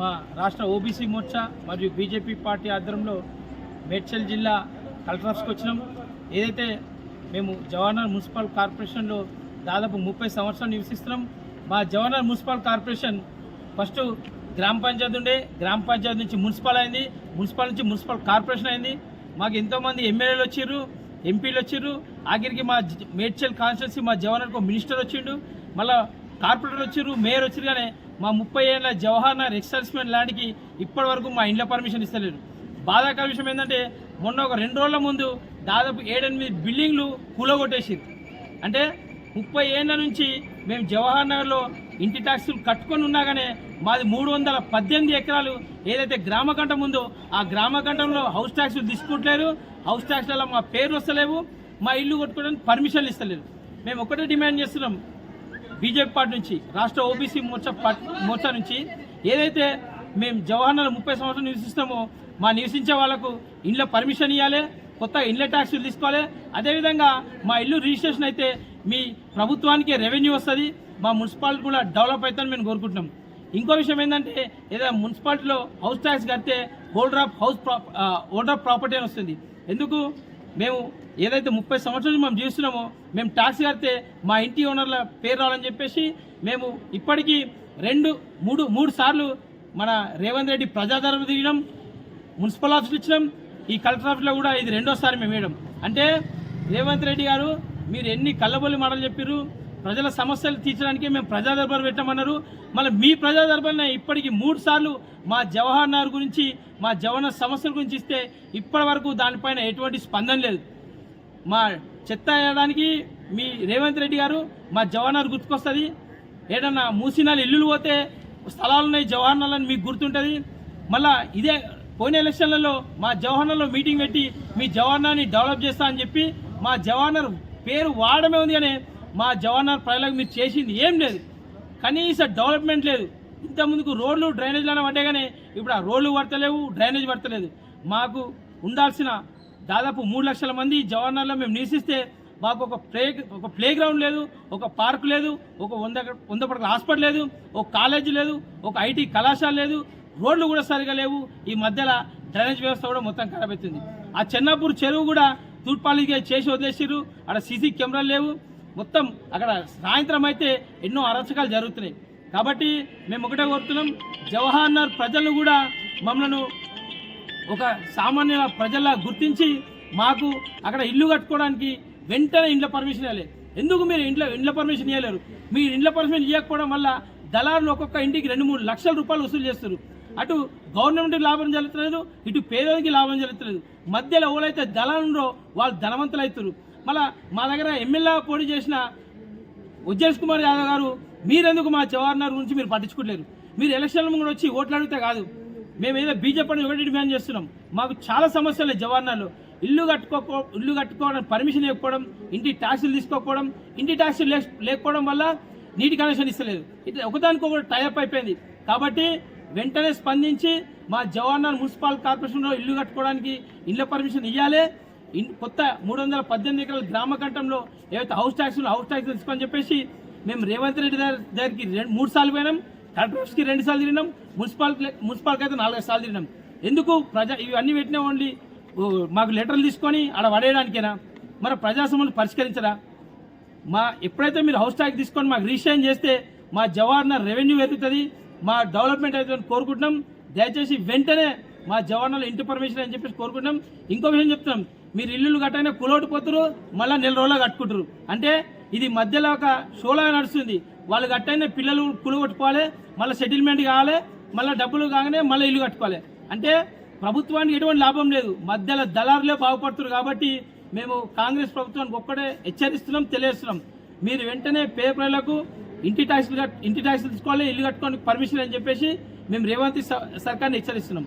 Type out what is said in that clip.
మా రాష్ట్ర ఓబీసీ మోర్చా మరియు బీజేపీ పార్టీ ఆధ్వర్యంలో మేడ్చల్ జిల్లా కలెక్టర్ ఆఫీస్కి వచ్చినాం. ఏదైతే మేము జవహర్లాల్ మున్సిపల్ కార్పొరేషన్లో దాదాపు ముప్పై సంవత్సరాలు నివసిస్తున్నాం. మా జవహర్లాల్ మున్సిపల్ కార్పొరేషన్ ఫస్ట్ గ్రామ పంచాయతీ ఉండే. గ్రామ పంచాయతీ నుంచి మున్సిపల్ అయింది. మున్సిపల్ నుంచి మున్సిపల్ కార్పొరేషన్ అయింది. మాకు ఎంతోమంది ఎమ్మెల్యేలు వచ్చిర్రు ఎంపీలు వచ్చిర్రు. ఆఖరికి మా మేడ్చల్ కాన్స్టిట్యున్సీ మా జవహర్కు మినిస్టర్ వచ్చిండు. మళ్ళీ కార్పొరేటర్ వచ్చిర్రు మేయర్ వచ్చారు కానీ మా ముప్పై ఏళ్ళ జవహర్ నగర్ ఎక్సర్స్మెంట్ ల్యాండ్కి ఇప్పటి వరకు మా ఇంట్లో పర్మిషన్ ఇస్తలేరు. బాధాకర విషయం ఏంటంటే మొన్న ఒక రెండు రోజుల ముందు దాదాపు ఏడెనిమిది బిల్డింగ్లు కూలగొట్టేసింది. అంటే ముప్పై ఏళ్ళ నుంచి మేము జవహర్ నగర్లో ఇంటి ట్యాక్సులు కట్టుకొని ఉన్నాగానే మాది మూడు వందల పద్దెనిమిది ఎకరాలు ఏదైతే గ్రామకంఠం ఉందో ఆ గ్రామకంఠంలో హౌస్ ట్యాక్సులు తీసుకుంటలేరు. హౌస్ ట్యాక్స్లలో మా పేర్లు వస్తలేవు. మా ఇల్లు కొట్టుకోవడానికి పర్మిషన్లు ఇస్తలేరు. మేము ఒకటే డిమాండ్ చేస్తున్నాం. బీజేపీ పార్టీ నుంచి రాష్ట్ర ఓబీసీ మోర్చా మోర్చా నుంచి ఏదైతే మేము జవహర్లాల్ ముప్పై సంవత్సరాలు నివసిస్తామో మా నివసించే వాళ్ళకు ఇండ్ల పర్మిషన్ ఇవ్వాలి కొత్త ఇండ్ల ట్యాక్సులు తీసుకోవాలి. అదేవిధంగా మా ఇల్లు రిజిస్ట్రేషన్ అయితే మీ ప్రభుత్వానికి రెవెన్యూ వస్తుంది మా మున్సిపాలిటీ కూడా డెవలప్ అవుతుందని మేము కోరుకుంటున్నాం. ఇంకో విషయం ఏంటంటే ఏదైనా మున్సిపాలిటీలో హౌస్ ట్యాక్స్ కడితే holder of house older of property అని వస్తుంది. ఎందుకు? మేము ఏదైతే ముప్పై సంవత్సరాలు మేము జీవిస్తున్నామో మేము ట్యాక్స్ కడితే మా ఇంటి ఓనర్ల పేరు రావాలని చెప్పేసి మేము ఇప్పటికీ రెండు మూడు మూడు సార్లు మన రేవంత్ రెడ్డి ప్రజాదరణ తీయడం మున్సిపల్ ఆఫీస్ ఇచ్చడం ఈ కలెక్టర్ ఆఫీస్లో కూడా ఇది రెండోసారి మేము వేయడం. అంటే రేవంత్ రెడ్డి గారు మీరు ఎన్ని కళ్ళబొల్లి మాటలు చెప్పారు ప్రజల సమస్యలు తీర్చడానికి మేము ప్రజా దర్బార్ పెట్టామన్నారు. మళ్ళీ మీ ప్రజా దర్బార్ని ఇప్పటికి మూడు సార్లు మా జవహర్ నగర్ గురించి మా జవహర్ సమస్యల గురించి ఇస్తే ఇప్పటి వరకు దానిపైన ఎటువంటి స్పందన లేదు. మా చెత్త వేయడానికి మీ రేవంత్ రెడ్డి గారు మా జవహర్ గుర్తుకొస్తుంది. ఏదన్నా మూసినాలు ఇల్లులు పోతే స్థలాలు ఉన్నాయి జవహర్ అని మీకు గుర్తుంటుంది. మళ్ళా ఇదే పోయిన ఎలక్షన్లలో మా జవహర్లో మీటింగ్ పెట్టి మీ జవహర్ని డెవలప్ చేస్తా అని చెప్పి మా జవహర్ పేరు వాడమే ఉంది కానీ మా జవహర్ ప్రజలకు మీరు చేసింది ఏం లేదు. కనీస డెవలప్మెంట్ లేదు. ఇంతకుముందుకు రోడ్లు డ్రైనేజ్లను పడ్డాయి కానీ ఇప్పుడు ఆ రోడ్లు పడతలేవు డ్రైనేజ్ పడతలేదు. మాకు ఉండాల్సిన దాదాపు మూడు లక్షల మంది జవహర్లాల్లో మేము నివసిస్తే మాకు ఒక ప్లే ఒక ప్లే గ్రౌండ్ లేదు ఒక పార్క్ లేదు ఒక వంద వంద పడకల హాస్పిటల్ లేదు ఒక కాలేజీ లేదు ఒక ఐటీ కళాశాల లేదు. రోడ్లు కూడా సరిగా లేవు. ఈ మధ్యలో డ్రైనేజ్ వ్యవస్థ కూడా మొత్తం ఖరాబ్ అవుతుంది ఆ చెన్నాపూర్ చెరువు కూడా తూర్పాలిగా చేసి వదిలేసారు అక్కడ సీసీ కెమెరాలు లేవు. మొత్తం అక్కడ సాయంత్రం అయితే ఎన్నో అరచకాలు జరుగుతున్నాయి. కాబట్టి మేము ఒకటే కోరుతున్నాం. జవహర్ నగర్ ప్రజలను కూడా మమ్మల్ని ఒక సామాన్య ప్రజల గుర్తించి మాకు అక్కడ ఇల్లు కట్టుకోవడానికి వెంటనే ఇండ్ల పర్మిషన్ ఇవ్వాలి. ఎందుకు మీరు ఇంట్లో ఇండ్ల పర్మిషన్ ఇవ్వలేరు మీరు ఇండ్ల పర్మిషన్ ఇవ్వకపోవడం వల్ల దళారులు ఒక్కొక్క ఇంటికి రెండు మూడు లక్షల రూపాయలు వసూలు చేస్తారు. అటు గవర్నమెంట్కి లాభం జరుగుతలేదు ఇటు పేదోనికి లాభం జరుగుతలేదు. మధ్యలో ఎవరైతే దళాలు వాళ్ళు ధనవంతులు అవుతారు. మళ్ళీ మా దగ్గర ఎమ్మెల్యే పోటీ చేసిన ఉజ్జేష్ కుమార్ యాదవ్ గారు మీరెందుకు మా జవహర్ నగర్ గురించి మీరు పట్టించుకోలేరు మీరు ఎలక్షన్ల ముందు వచ్చి ఓట్లు అడిగితే కాదు. మేము ఏదో బీజేపీ అని ఒకటి డిమాండ్ చేస్తున్నాం. మాకు చాలా సమస్యలు జవహర్ ఇల్లు కట్టుకో ఇల్లు కట్టుకోవడం పర్మిషన్ లేకపోవడం ఇంటి ట్యాక్సులు తీసుకోకపోవడం ఇంటి ట్యాక్సులు లే- లేకపోవడం వల్ల నీటి కనెక్షన్ ఇస్తలేదు. ఇట్లా ఒకదానికొకటి టైప్ అయిపోయింది. కాబట్టి వెంటనే స్పందించి మా జవహర్ మున్సిపల్ కార్పొరేషన్లో ఇల్లు కట్టుకోవడానికి ఇళ్ళ పర్మిషన్ ఇవ్వాలి కొత్త మూడు వందల పద్దెనిమిది ఎకరాల గ్రామ కంఠంలో ఏవైతే హౌస్ ట్యాక్స్ హౌస్ ట్యాక్స్ తీసుకోని చెప్పేసి మేము రేవంత్ రెడ్డి గారి దగ్గరికి రెండు మూడు సార్లు పోయినాం. కలెక్టర్ ఆఫీస్కి రెండు సార్లు తిరిగినాం. మున్సిపల్ మున్సిపాలిటీ అయితే నాలుగైదు సార్లు తిరిగినాం. ఎందుకు? ప్రజా ఇవన్నీ పెట్టినా ఓన్లీ. మాకు లెటర్లు తీసుకొని ఆడ పడేయడానికేనా? మరి ప్రజా సమస్యలు పరిష్కరించరా? మా ఎప్పుడైతే మీరు హౌస్ ట్యాక్స్ తీసుకొని మాకు రిజిస్ట్రేషన్ చేస్తే మా జవహర్ రెవెన్యూ పెరుగుతుంది మా డెవలప్మెంట్ అవుతుందని కోరుకుంటున్నాం. దయచేసి వెంటనే మా జవహర్లాల్ ఇంటి పర్మిషన్ అని చెప్పేసి కోరుకుంటున్నాం. ఇంకో విషయం చెప్తున్నాం. మీరు ఇల్లులు కట్టైనా కులోటిపోతారు మళ్ళీ నెల రోజులు కట్టుకుంటారు అంటే ఇది మధ్యలో ఒక షోలా నడుస్తుంది. వాళ్ళు కట్టైన పిల్లలు కులగొట్టుకోవాలి మళ్ళీ సెటిల్మెంట్ కావాలి మళ్ళీ డబ్బులు కాగానే మళ్ళీ ఇల్లు కట్టుకోవాలి. అంటే ప్రభుత్వానికి ఎటువంటి లాభం లేదు. మధ్యలో దళారులే బాగుపడుతున్నారు కాబట్టి మేము కాంగ్రెస్ ప్రభుత్వానికి ఒక్కడే హెచ్చరిస్తున్నాం తెలియజేస్తున్నాం. మీరు వెంటనే పేపర్లకు ఇంటి ట్యాక్స్లు ఇంటి ట్యాక్స్లు తీసుకోవాలి ఇల్లు కట్టుకోవడానికి పర్మిషన్ అని చెప్పేసి మేము రేవంత్ స- సర్కార్ని హెచ్చరిస్తున్నాం.